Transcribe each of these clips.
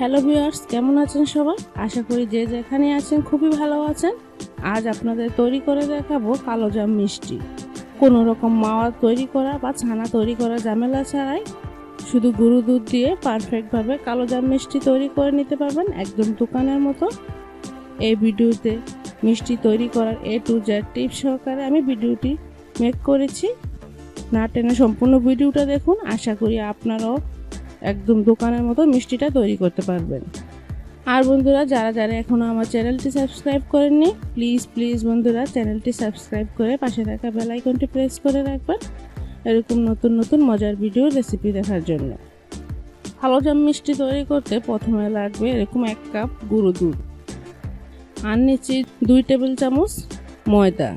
Hello viewers, কেমন আছেন সবাই? আশা করি যে যেখানে আছেন খুবই ভালো আছেন। আজ আপনাদের তৈরি করে দেখাবো কালো জাম মিষ্টি। কোনো রকম মাওয়া তৈরি করা বা ছানা তৈরি করা ঝামেলা ছাড়াই শুধু গুঁড়ো দুধ দিয়ে পারফেক্টভাবে কালো জাম মিষ্টি তৈরি করে নিতে পারবেন একদম দোকানের মতো। এই ভিডিওতে মিষ্টি তৈরি করার এ টু জেড টিপ সহকারে আমি ভিডিওটি মেক করেছি। না টেনে সম্পূর্ণ ভিডিওটা দেখুন। আশা করি আপনারাও একদম দোকানের মতো মিষ্টিটা তৈরি করতে পারবেন। আর বন্ধুরা, যারা যারা এখনও আমার চ্যানেলটি সাবস্ক্রাইব করেননি, প্লিজ প্লিজ বন্ধুরা, চ্যানেলটি সাবস্ক্রাইব করে পাশে থাকা বেল আইকনটি প্রেস করে রাখবেন। এরকম নতুন নতুন মজার ভিডিও, রেসিপি দেখার জন্য। ভালো জাম মিষ্টি তৈরি করতে প্রথমে লাগবে এরকম এক কাপ গুঁড়ো দুধ, আর নিচে দুই টেবিল চামচ ময়দা,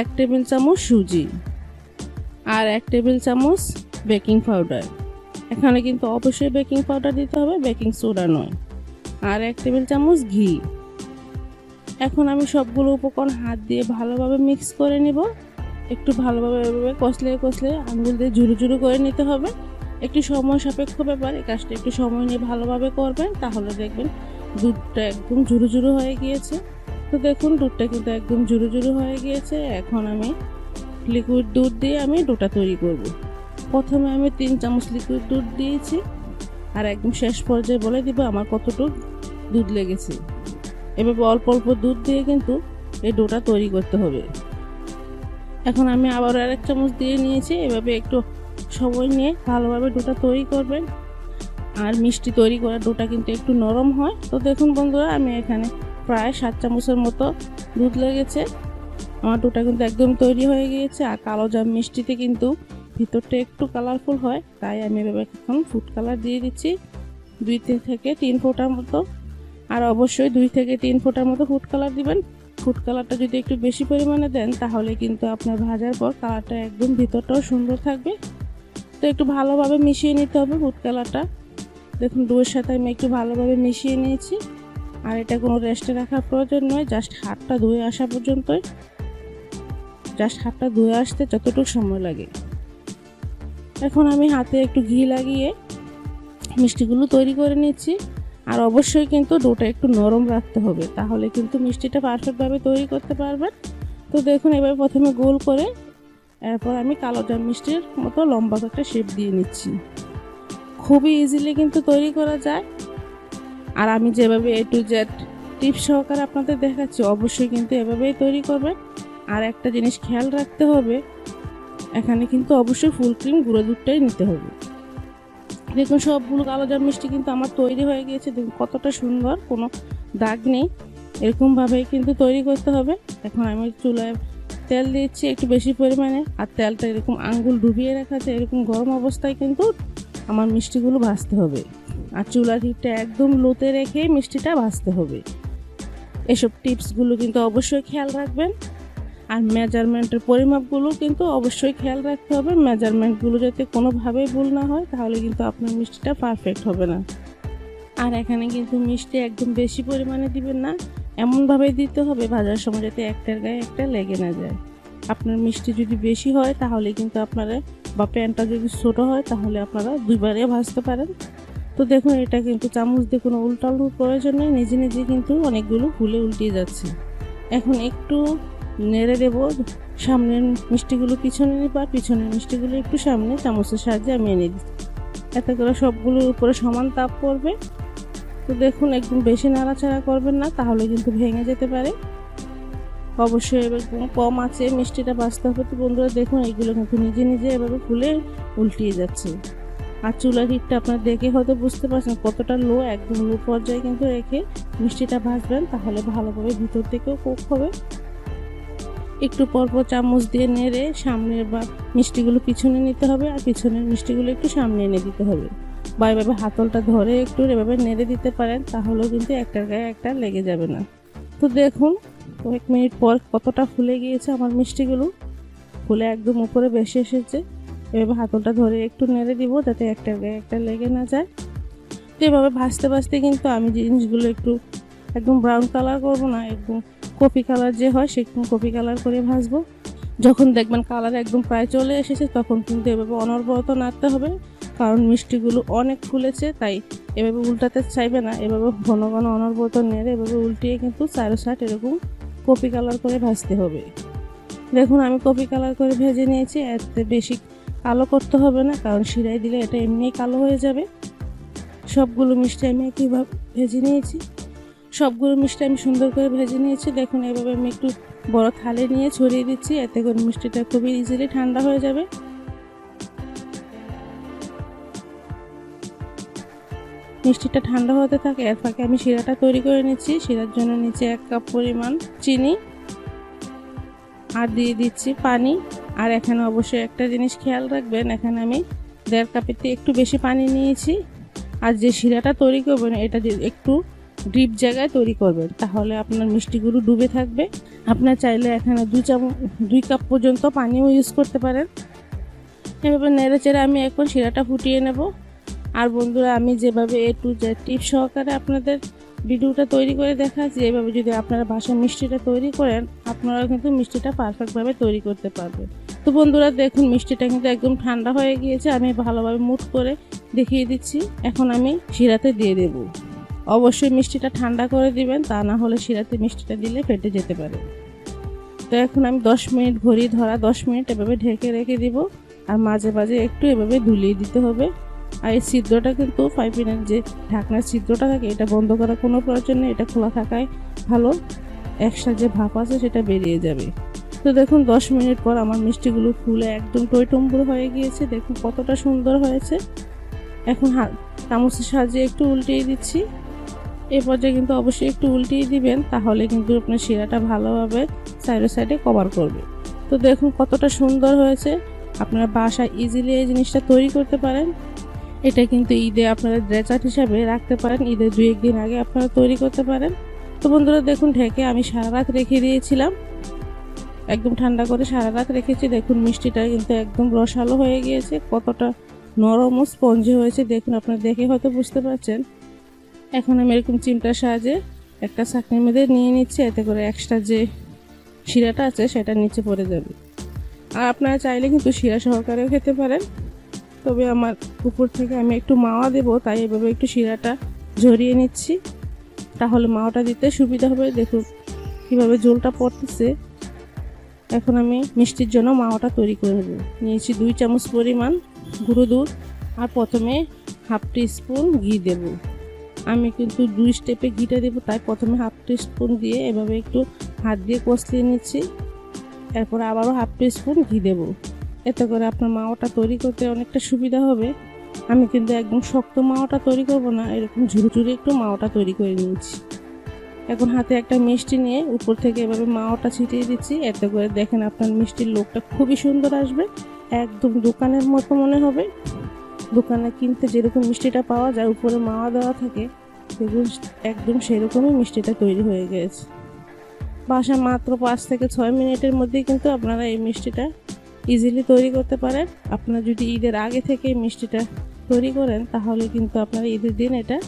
এক টেবিল চামচ সুজি, আর এক টেবিল চামচ বেকিং পাউডার। এখানে কিন্তু অবশ্যই বেকিং পাউডার দিতে হবে, বেকিং সোডা নয়। আর এক টেবিল চামচ ঘি। এখন আমি সবগুলো উপকরণ হাত দিয়ে ভালোভাবে মিক্স করে নিব। একটু ভালোভাবে এভাবে কষলে কষলে আঙুল দিয়ে ঝুরু ঝুরু করে নিতে হবে। একটু সময় সাপেক্ষ ব্যাপার, এই কাজটা একটু সময় নিয়ে ভালোভাবে করবেন, তাহলে দেখবেন দুধটা একদম ঝুরু ঝুরু হয়ে গিয়েছে। তো দেখুন, দুধটা কিন্তু একদম ঝুরু ঝুরু হয়ে গিয়েছে। এখন আমি লিকুইড দুধ দিয়ে আমি ডোটা তৈরি করব। প্রথমে আমি তিন চামচ লিকুইড দুধ দিয়েছি, আর একদম শেষ পর্যায়ে বলে দিব আমার কতটুকু দুধ লেগেছে। এভাবে অল্প অল্প দুধ দিয়ে কিন্তু এই ডোটা তৈরি করতে হবে। এখন আমি আবার আর এক চামচ দিয়ে নিয়েছি, এভাবে একটু সময় নিয়ে ভালোভাবে ডোটা তৈরি করবেন। আর মিষ্টি তৈরি করার ডোটা কিন্তু একটু নরম হয়। তো দেখুন বন্ধুরা, আমি এখানে প্রায় সাত চামচের মতো দুধ লেগেছে। আমার ডোটা কিন্তু একদম তৈরি হয়ে গিয়েছে, আর কালো জাম মিষ্টিতে কিন্তু ভিতরটা একটু কালারফুল হয়, তাই আমি এভাবে এখন ফুড কালার দিয়ে দিচ্ছি। দুই থেকে তিন ফোঁটার মতো। আর অবশ্যই দুই থেকে তিন ফোঁটার মতো ফুড কালার দিবেন। ফুড কালারটা যদি একটু বেশি পরিমাণে দেন, তাহলে কিন্তু আপনার ভাজার পর কালারটা একদম ভিতরটাও সুন্দর থাকবে। তো একটু ভালোভাবে মিশিয়ে নিতে হবে ফুড কালারটা দেখুন ডুয়ের সাথে আমি একটু ভালোভাবে মিশিয়ে নিয়েছি। আর এটা কোনো রেস্টে রাখার প্রয়োজন নয় জাস্ট হাতটা ধুয়ে আসা পর্যন্তই। জাস্ট হাতটা ধুয়ে আসতে যতটুকু সময় লাগে। এখন আমি হাতে একটু ঘি লাগিয়ে মিষ্টিগুলো তৈরি করে নিচ্ছি। আর অবশ্যই কিন্তু ডোটা একটু নরম রাখতে হবে, তাহলে কিন্তু মিষ্টিটা পারফেক্টভাবে তৈরি করতে পারবেন। তো দেখুন, এবার প্রথমে গোল করে এরপর আমি কালো জাম মিষ্টির মতো লম্বা একটা শেপ দিয়ে নিচ্ছি। খুবই ইজিলি কিন্তু তৈরি করা যায়। আর আমি যেভাবে এ টু জেড টিপ সহকারে আপনাদের দেখাচ্ছি, অবশ্যই কিন্তু এভাবেই তৈরি করবেন। আর একটা জিনিস খেয়াল রাখতে হবে এখানে কিন্তু অবশ্যই ফুল ক্রিম গুঁড়ো দুধটাই নিতে হবে। দেখুন, সবগুলো কালো জাম মিষ্টি কিন্তু আমার তৈরি হয়ে গিয়েছে। দেখুন, কতটা সুন্দর, কোনো দাগ নেই। এরকমভাবেই কিন্তু তৈরি করতে হবে। এখন আমি চুলায় তেল দিচ্ছি একটু বেশি পরিমাণে। আর তেলটা এরকম আঙ্গুল ডুবিয়ে রাখা আছে, এরকম গরম অবস্থায় কিন্তু আমার মিষ্টিগুলো ভাজতে হবে। আর চুলার হিটটা একদম লোতে রেখে মিষ্টিটা ভাজতে হবে। এসব টিপসগুলো কিন্তু অবশ্যই খেয়াল রাখবেন। আর মেজারমেন্টের পরিমাপগুলো কিন্তু অবশ্যই খেয়াল রাখতে হবে। মেজারমেন্টগুলো যাতে কোনোভাবেই ভুল না হয়, তাহলে কিন্তু আপনার মিষ্টিটা পারফেক্ট হবে না। আর এখানে কিন্তু মিষ্টি একদম বেশি পরিমাণে দিবেন না এমনভাবে দিতে হবে ভাজার সময় যাতে একটার গায়ে একটা লেগে না যায়। আপনার মিষ্টি যদি বেশি হয়, তাহলে কিন্তু আপনারা, বা প্যানটা যদি ছোটো হয়, তাহলে আপনারা দুইবারে ভাজতে পারেন। তো দেখুন, এটা কিন্তু চামচ দিয়ে কোনো উল্টালুর প্রয়োজন নেই, নিজে নিজে কিন্তু অনেকগুলো ফুলে উল্টিয়ে যাচ্ছে। এখন একটু নেড়ে দেবো। সামনের মিষ্টিগুলো পিছনে আর পিছনের মিষ্টিগুলো একটু সামনে চামচের সাহায্যে আমি এনে দিই এতে করে সবগুলোর উপরে সমান তাপ পড়বে। তো দেখুন, একদম বেশি নাড়াচাড়া করবেন না, তাহলে কিন্তু ভেঙে যেতে পারে। অবশ্যই এরকম কম আছে মিষ্টিটা বাঁচতে হবে। তো বন্ধুরা, দেখুন এইগুলো কিন্তু নিজে নিজে এভাবে ফুলে উল্টিয়ে যাচ্ছে। আর চুলার হিটটা আপনার দেখে হয়তো বুঝতে পারছেন কতটা লো, একদম লো পর্যায়ে কিন্তু রেখে মিষ্টিটা ভাজবেন, তাহলে ভালোভাবে ভিতর থেকেও কুক হবে। একটু পরপর চামচ দিয়ে নেড়ে সামনের বা মিষ্টিগুলো পিছনে নিতে হবে আর পিছনের মিষ্টিগুলো একটু সামনে এনে দিতে হবে। বা এভাবে হাতলটা ধরে একটু এভাবে নেড়ে দিতে পারেন, তাহলেও কিন্তু একটার গায়ে একটা লেগে যাবে না। তো দেখুন, কয়েক মিনিট পর কতটা ফুলে গিয়েছে আমার মিষ্টিগুলো। ফুলে একদম উপরে বেশি এসেছে। এভাবে হাতলটা ধরে একটু নেড়ে দিব যাতে একটার গায়ে একটা লেগে না যায়। তো এভাবে ভাজতে ভাজতে কিন্তু আমি জিনিসগুলো একটু একদম ব্রাউন কালার করব না, একদম কফি কালার যে হয়, সেরকম কপি কালার করে ভাজবো। যখন দেখবেন কালার একদম প্রায় চলে এসেছে, তখন কিন্তু এভাবে অনর্বরত নাড়তে হবে, কারণ মিষ্টিগুলো অনেক ফুলেছে, তাই এভাবে উল্টাতে চাইবে না। এভাবে ঘন ঘন অনর্বত নেড়ে এভাবে উল্টিয়ে কিন্তু চারো সাইড এরকম কপি কালার করে ভাজতে হবে। দেখুন, আমি কপি কালার করে ভেজে নিয়েছি, এতে বেশি কালো করতে হবে না, কারণ শিরাই দিলে এটা এমনিই কালো হয়ে যাবে। সবগুলো মিষ্টি আমি একইভাবে ভেজে নিয়েছি। সবগুলো মিষ্টি আমি সুন্দর করে ভেজে নিয়েছি। দেখুন, এভাবে আমি একটু বড় থালে নিয়ে ছড়িয়ে দিচ্ছি। এতে করে মিষ্টিটা খুবই ইজিলি ঠান্ডা হয়ে যাবে। মিষ্টিটা ঠান্ডা হতে থাকে, এর ফাঁকে আমি শিরাটা তৈরি করে নিচ্ছি। শিরার জন্য নিচে এক কাপ পরিমাণ চিনি আর দিয়ে দিচ্ছি পানি। আর এখানে অবশ্যই একটা জিনিস খেয়াল রাখবেন, এখানে আমি দেড় থেকে একটু বেশি পানি নিয়েছি। আর যে শিরাটা তৈরি করবেন, এটা একটু ডিপ জায়গায় তৈরি করবেন। তাহলে আপনার মিষ্টিগুলো ডুবে থাকবে। আপনার চাইলে এখানে দুই চামচ, দুই কাপ পর্যন্ত পানিও ইউজ করতে পারেন। এভাবে নেড়ে চেড়ে আমি এখন শিরাটা ফুটিয়ে নেব। আর বন্ধুরা, আমি যেভাবে এ টু জেড টিপ সহকারে আপনাদের ভিডিওটা তৈরি করে দেখাচ্ছি এইভাবে যদি আপনারা বাসায় মিষ্টিটা তৈরি করেন আপনারা কিন্তু মিষ্টিটা পারফেক্টভাবে তৈরি করতে পারবেন। তো বন্ধুরা, দেখুন, মিষ্টিটা কিন্তু একদম ঠান্ডা হয়ে গিয়েছে। আমি ভালোভাবে মুট করে দেখিয়ে দিচ্ছি। এখন আমি শিরাতে দিয়ে দেব। অবশ্যই মিষ্টিটা ঠান্ডা করে দিবেন, তা না হলে শিরাতে মিষ্টিটা দিলে ফেটে যেতে পারে। তো এখন আমি দশ মিনিট ঘড়ি ধরা, দশ মিনিট এভাবে ঢেকে রেখে দিব, আর মাঝে মাঝে একটু এভাবে ধুলিয়ে দিতে হবে। আর এই ছিদ্রটা কিন্তু পাইপিনের যে ঢাকনার ছিদ্রটা থাকে, এটা বন্ধ করার কোনো প্রয়োজন নেই, এটা খোলা থাকায় ভালো। এক্সট্রা যে ভাপ আছে সেটা বেরিয়ে যাবে। তো দেখুন, দশ মিনিট পর আমার মিষ্টিগুলো ফুলে একদম টইটম্বুর হয়ে গিয়েছে, দেখুন কতটা সুন্দর হয়েছে। এখন হাত চামচের সাহায্যে একটু উল্টিয়ে দিচ্ছি। এ পর্যায়ে কিন্তু অবশ্যই একটু উল্টিয়ে দিবেন, তাহলে কিন্তু আপনার শিরাটা ভালোভাবে সাইডে সাইডে কভার করবে। তো দেখুন কতটা সুন্দর হয়েছে। আপনারা বাসায় ইজিলি এই জিনিসটা তৈরি করতে পারেন। এটা কিন্তু ঈদে আপনারা ড্রেচার্ট হিসাবে রাখতে পারেন। ঈদের দুই একদিন আগে আপনারা তৈরি করতে পারেন। তো বন্ধুরা দেখুন ঢেকে আমি সারা রাত রেখে দিয়েছিলাম। একদম ঠান্ডা করে সারা রাত রেখেছি। দেখুন মিষ্টিটা কিন্তু একদম রসালো হয়ে গিয়েছে। কতটা নরম ও স্পঞ্জি হয়েছে। দেখুন আপনারা দেখে হয়তো বুঝতে পারছেন। এখন আমি এরকম চিমটার সাহায্যে একটা চাকনির মধ্যে নিয়ে নিচ্ছি, এতে করে এক্সট্রা যে শিরাটা আছে সেটা নিচে পড়ে যাবে। আর আপনারা চাইলে কিন্তু শিরা সহকারেও খেতে পারেন, তবে আমার উপর থেকে আমি একটু মাওয়া দেব, তাই এভাবে একটু শিরাটা ঝরিয়ে নিচ্ছি। তাহলে মাওয়াটা দিতে সুবিধা হবে, দেখুন কীভাবে জলটা পড়তেছে। এখন আমি মিষ্টির জন্য মাওয়াটা তৈরি করে নেব। নিয়েছি দুই চামচ পরিমাণ গুঁড়ো দুধ, আর প্রথমে হাফ টি স্পুন ঘি দেব। আমি কিন্তু দুই স্টেপে ঘিটা দেবো, তাই প্রথমে হাফ টি স্পুন দিয়ে এভাবে একটু হাত দিয়ে কষলিয়ে নিচ্ছি। এরপর আবারও হাফ টি স্পুন ঘি দেবো। এতে করে আপনার মাওয়াটা তৈরি করতে অনেকটা সুবিধা হবে। আমি কিন্তু একদম শক্ত মাওয়াটা তৈরি করব না, এরকম ঝুড়ি একটু মাওয়াটা তৈরি করে নিয়েছি। এখন হাতে একটা মিষ্টি নিয়ে উপর থেকে এভাবে মাওয়াটা ছিটিয়ে দিচ্ছি। এতে করে দেখেন আপনার মিষ্টির লোকটা খুবই সুন্দর আসবে, একদম দোকানের মতো মনে হবে। দোকানে কিনতে যেরকম মিষ্টিটা পাওয়া যায়, উপরে মাওয়া দেওয়া থাকে দেখুন একদম সেরকমই মিষ্টিটা তৈরি হয়ে গেছে। বাসা মাত্র পাঁচ থেকে ছয় মিনিটের মধ্যেই কিন্তু আপনারা এই মিষ্টিটা ইজিলি তৈরি করতে পারেন। আপনারা যদি ঈদের আগে থেকে মিষ্টিটা তৈরি করেন, তাহলে কিন্তু আপনারা ঈদের দিন এটা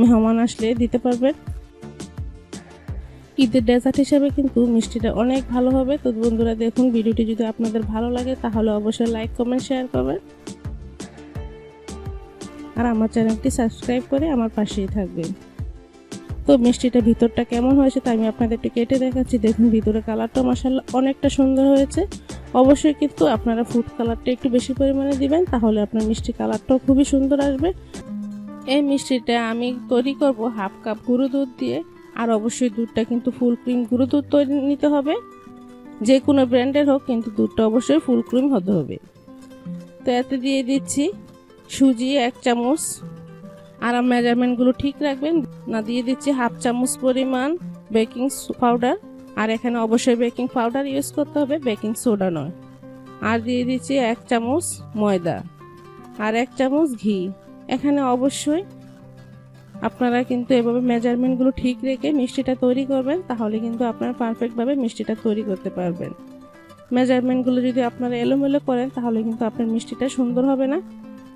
মেহমান আসলে দিতে পারবেন। ঈদের ডেজার্ট হিসাবে কিন্তু মিষ্টিটা অনেক ভালো হবে। তো বন্ধুরা, দেখুন, ভিডিওটি যদি আপনাদের ভালো লাগে, তাহলে অবশ্যই লাইক কমেন্ট শেয়ার করবেন। আর আমার চ্যানেলটি সাবস্ক্রাইব করে আমার পাশেই থাকবেন। তো মিষ্টিটা ভিতরটা কেমন হয়েছে তা আমি আপনাদের একটু কেটে দেখাচ্ছি। দেখুন ভিতরে কালারটা মশাল্লা অনেকটা সুন্দর হয়েছে। অবশ্যই কিন্তু আপনারা ফুড কালারটা একটু বেশি পরিমাণে দিবেন, তাহলে আপনার মিষ্টি কালারটাও খুবই সুন্দর আসবে। এই মিষ্টিটা আমি তৈরি করব হাফ কাপ গুঁড়ো দুধ দিয়ে, আর অবশ্যই দুধটা কিন্তু ফুল ক্রিম গুঁড়ো দুধ তৈরি নিতে হবে। যে কোনো ব্র্যান্ডের হোক, কিন্তু দুধটা অবশ্যই ফুল ক্রিম হতে হবে। তো এতে দিয়ে দিচ্ছি সুজি এক চামচ। আর মেজারমেন্টগুলো ঠিক রাখবেন। না, দিয়ে দিচ্ছি হাফ চামচ পরিমাণ বেকিং পাউডার। আর এখানে অবশ্যই বেকিং পাউডার ইউজ করতে হবে, বেকিং সোডা নয়। আর দিয়ে দিচ্ছি এক চামচ ময়দা আর এক চামচ ঘি। এখানে অবশ্যই আপনারা কিন্তু এভাবে মেজারমেন্টগুলো ঠিক রেখে মিষ্টিটা তৈরি করবেন, তাহলে কিন্তু আপনারা পারফেক্টভাবে মিষ্টিটা তৈরি করতে পারবেন। মেজারমেন্টগুলো যদি আপনারা এলোমেলো করেন, তাহলে কিন্তু আপনার মিষ্টিটা সুন্দর হবে না।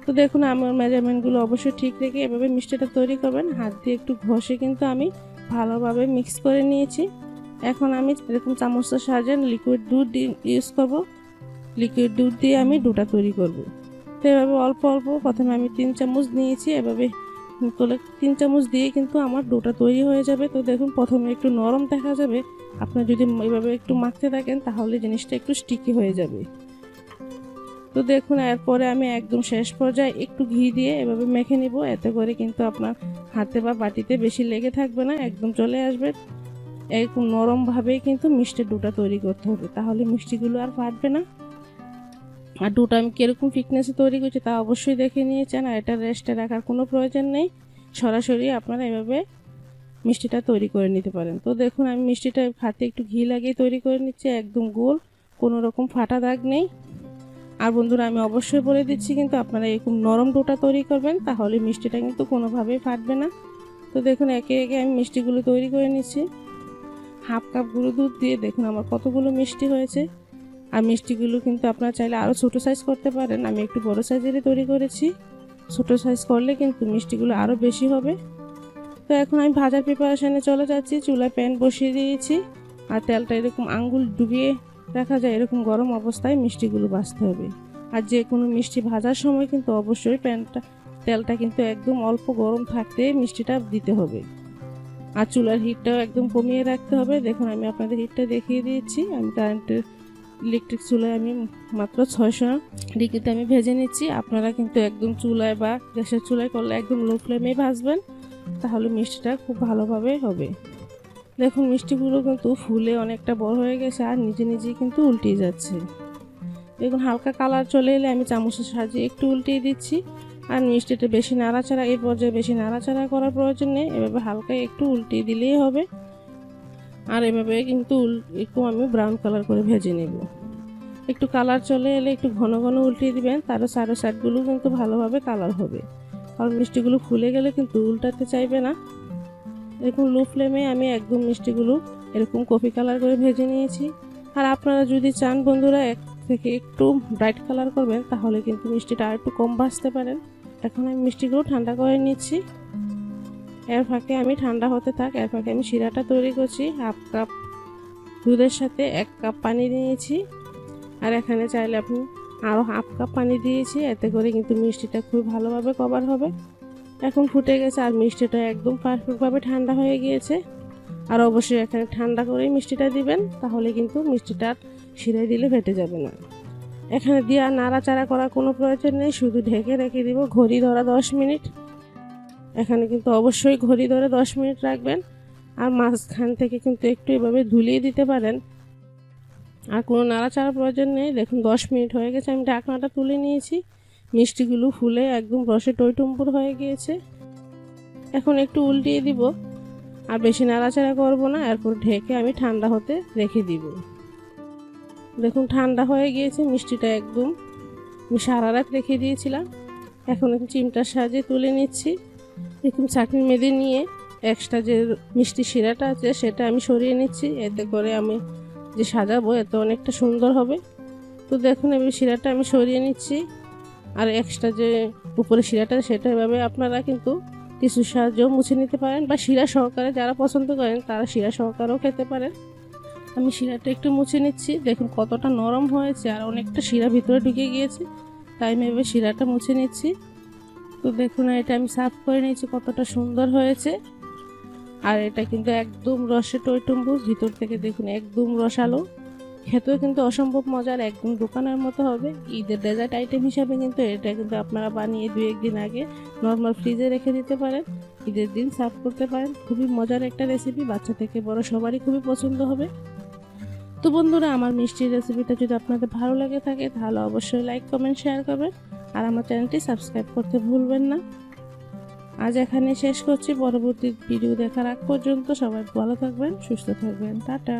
তো দেখুন, আমার মেজারমেন্টগুলো অবশ্যই ঠিক রেখে এভাবে মিষ্টিটা তৈরি করবেন। হাত দিয়ে একটু ঘষে কিন্তু আমি ভালোভাবে মিক্স করে নিয়েছি। এখন আমি এরকম চামচের সাহায্যে লিকুইড দুধ ইউজ করব। লিকুইড দুধ দিয়ে আমি ডোটা তৈরি করব। তো এভাবে অল্প অল্প প্রথমে আমি তিন চামচ নিয়েছি। এভাবে তোলে তিন চামচ দিয়ে কিন্তু আমার ডোটা তৈরি হয়ে যাবে। তো দেখুন, প্রথমে একটু নরম দেখা যাবে। আপনার যদি এভাবে একটু মাখতে থাকেন, তাহলে জিনিসটা একটু স্টিকি হয়ে যাবে। তো দেখুন, এরপরে আমি একদম শেষ পর্যায়ে একটু ঘি দিয়ে এভাবে মেখে নিব। এতে করে কিন্তু আপনার হাতে বা বাটিতে বেশি লেগে থাকবে না, একদম চলে আসবে। এরকম নরমভাবেই কিন্তু মিষ্টির ডোটা তৈরি করতে হবে। তাহলে মিষ্টিগুলো আর ফাটবে না। আর ডোটা আমি কীরকম ফিটনেসে তৈরি করছি তা অবশ্যই দেখে নিয়েছেন, আর এটা রেস্টে রাখার কোনো প্রয়োজন নেই। সরাসরি আপনারা এভাবে মিষ্টিটা তৈরি করে নিতে পারেন। তো দেখুন, আমি মিষ্টিটা হাতে একটু ঘি লাগিয়ে তৈরি করে নিচ্ছি, একদম গোল। কোনো রকম ফাটা দাগ নেই। আর বন্ধুরা, আমি অবশ্যই বলে দিচ্ছি কিন্তু আপনারা এরকম নরম ডোটা তৈরি করবেন, তাহলে মিষ্টিটা কিন্তু কোনোভাবেই ফাটবে না। তো দেখুন, একে একে আমি মিষ্টিগুলো তৈরি করে নিচ্ছি। হাফ কাপ গুঁড়ো দুধ দিয়ে দেখুন আমার কতগুলো মিষ্টি হয়েছে। আর মিষ্টিগুলো কিন্তু আপনারা চাইলে আরও ছোটো সাইজ করতে পারেন, আমি একটু বড় সাইজেরই তৈরি করেছি। ছোটো সাইজ করলে কিন্তু মিষ্টিগুলো আরও বেশি হবে। তো এখন আমি ভাজার প্রিপারেশানে চলে যাচ্ছি, চুলায় প্যান বসিয়ে দিয়েছি। আর তেলটা এরকম আঙ্গুল ডুবিয়ে রাখা যায় এরকম গরম অবস্থায় মিষ্টিগুলো ভাজতে হবে। আর যে কোনো মিষ্টি ভাজার সময় কিন্তু অবশ্যই প্যানটা, তেলটা কিন্তু একদম অল্প গরম থাকতে মিষ্টিটা দিতে হবে। আর চুলার হিটটাও একদম কমিয়ে রাখতে হবে। দেখুন, আমি আপনাদের হিটটা দেখিয়ে দিয়েছি। আমি কারেন্টের ইলেকট্রিক চুলায় আমি মাত্র ছয়শো ডিগ্রিতে আমি ভেজে নিচ্ছি। আপনারা কিন্তু একদম চুলায় বা গ্যাসের চুলায় করলে একদম লো ফ্লেমে ভাজবেন। তাহলে মিষ্টিটা খুব ভালোভাবে হবে। দেখুন মিষ্টিগুলো কিন্তু ফুলে অনেকটা বড় হয়ে গেছে আর নিজে নিজেই কিন্তু উল্টিয়ে যাচ্ছে। দেখুন, হালকা কালার চলে এলে আমি চামচের সাহায্যে একটু উল্টিয়ে দিচ্ছি। আর মিষ্টিটা বেশি নাড়াচাড়া এই পর্যায়ে বেশি নাড়াচাড়া করার প্রয়োজন নেই। এভাবে হালকা একটু উল্টিয়ে দিলেই হবে। আর এভাবে কিন্তু একটু আমি ব্রাউন কালার করে ভেজে নেব। একটু কালার চলে এলে একটু ঘন ঘন উল্টিয়ে দিবেন তারও সাইডো সাইডগুলো কিন্তু ভালোভাবে কালার হবে। কারণ মিষ্টিগুলো ফুলে গেলে কিন্তু উল্টাতে চাইবে না। এরকম লো ফ্লেমে আমি একদম মিষ্টিগুলো এরকম কফি কালার করে ভেজে নিয়েছি। আর আপনারা যদি চান বন্ধুরা, এক থেকে একটু ব্রাইট কালার করবেন, তাহলে কিন্তু মিষ্টিটা আর একটু কম ভাজতে পারেন। এখন আমি মিষ্টিগুলো ঠান্ডা করে নিচ্ছি। এর ফাঁকে আমি ঠান্ডা হতে থাক, এর ফাঁকে আমি শিরাটা তৈরি করছি। হাফ কাপ দুধের সাথে এক কাপ পানি নিয়েছি আর এখানে চাইলে আপনি আরও হাফ কাপ পানি দিয়েছি, এতে করে কিন্তু মিষ্টিটা খুব ভালোভাবে কভার হবে। এখন ফুটে গেছে আর মিষ্টিটা একদম পারফেক্টভাবে ঠান্ডা হয়ে গিয়েছে। আর অবশ্যই এখানে ঠান্ডা করেই মিষ্টিটা দিবেন, তাহলে কিন্তু মিষ্টিটা শিরায় দিলে ফেটে যাবে না। এখানে দিয়ে আর নাড়াচাড়া করার কোনো প্রয়োজন নেই, শুধু ঢেকে রেখে দিব ঘড়ি ধরা দশ মিনিট। এখানে কিন্তু অবশ্যই ঘড়ি ধরে দশ মিনিট রাখবেন। আর মাঝখান থেকে কিন্তু একটু এভাবে ধুলিয়ে দিতে পারেন। আর কোনো নাড়াচাড়া প্রয়োজন নেই। দেখুন দশ মিনিট হয়ে গেছে, আমি ঢাকনাটা তুলে নিয়েছি। মিষ্টিগুলো ফুলে একদম রসে টইটুম্পুর হয়ে গিয়েছে। এখন একটু উল্টিয়ে দিব। আর বেশি নাড়াচাড়া করব না, এরপর ঢেকে আমি ঠান্ডা হতে রেখে দিব। দেখুন, ঠান্ডা হয়ে গিয়েছে, মিষ্টিটা একদম আমি সারা রাত রেখে দিয়েছিলাম। এখন চিমটার সাহায্যে তুলে নিচ্ছি। এরকম চাটনি মেদে নিয়ে এক্সট্রা যে মিষ্টি শিরাটা আছে, সেটা আমি সরিয়ে নিচ্ছি। এতে করে আমি যে সাজাবো, এতে অনেকটা সুন্দর হবে। তো দেখুন এবার শিরাটা আমি সরিয়ে নিচ্ছি। আর এক্সট্রা যে উপরে শিরাটা, সেটা এভাবে আপনারা কিন্তু টিস্যুর সাহায্যেও মুছে নিতে পারেন বা শিরা সহকারে যারা পছন্দ করেন, তারা শিরা সহকারেও খেতে পারেন। আমি শিরাটা একটু মুছে নিচ্ছি। দেখুন কতটা নরম হয়েছে আর অনেকটা শিরা ভিতরে ঢুকে গিয়েছে। তাই আমি এবার শিরাটা মুছে নিচ্ছি। তো দেখুন এটা আমি সার্ভ করে নিয়েছি, কতটা সুন্দর হয়েছে। আর এটা কিন্তু একদম রসে টইটুম্বুর, ভিতর থেকে দেখুন একদম রসালো। খেতেও কিন্তু অসম্ভব মজার, একদম দোকানের মতো হবে। ঈদের ডেজার্ট আইটেম হিসাবে কিন্তু এটা কিন্তু আপনারা বানিয়ে দু একদিন আগে নর্মাল ফ্রিজে রেখে দিতে পারেন। ঈদের দিন সার্ভ করতে পারেন। খুবই মজার একটা রেসিপি বাচ্চা থেকে বড় সবারই খুবই পছন্দ হবে। তো বন্ধুরা, আমার মিষ্টির রেসিপিটা যদি আপনাদের ভালো লাগে থাকে, তাহলে অবশ্যই লাইক কমেন্ট শেয়ার করবেন। আর আমার চ্যানেলটি সাবস্ক্রাইব করতে ভুলবেন না। আজ এখানে শেষ করছি। পরবর্তী ভিডিও দেখার আগ পর্যন্ত সবাই ভালো থাকবেন, সুস্থ থাকবেন। টাটা।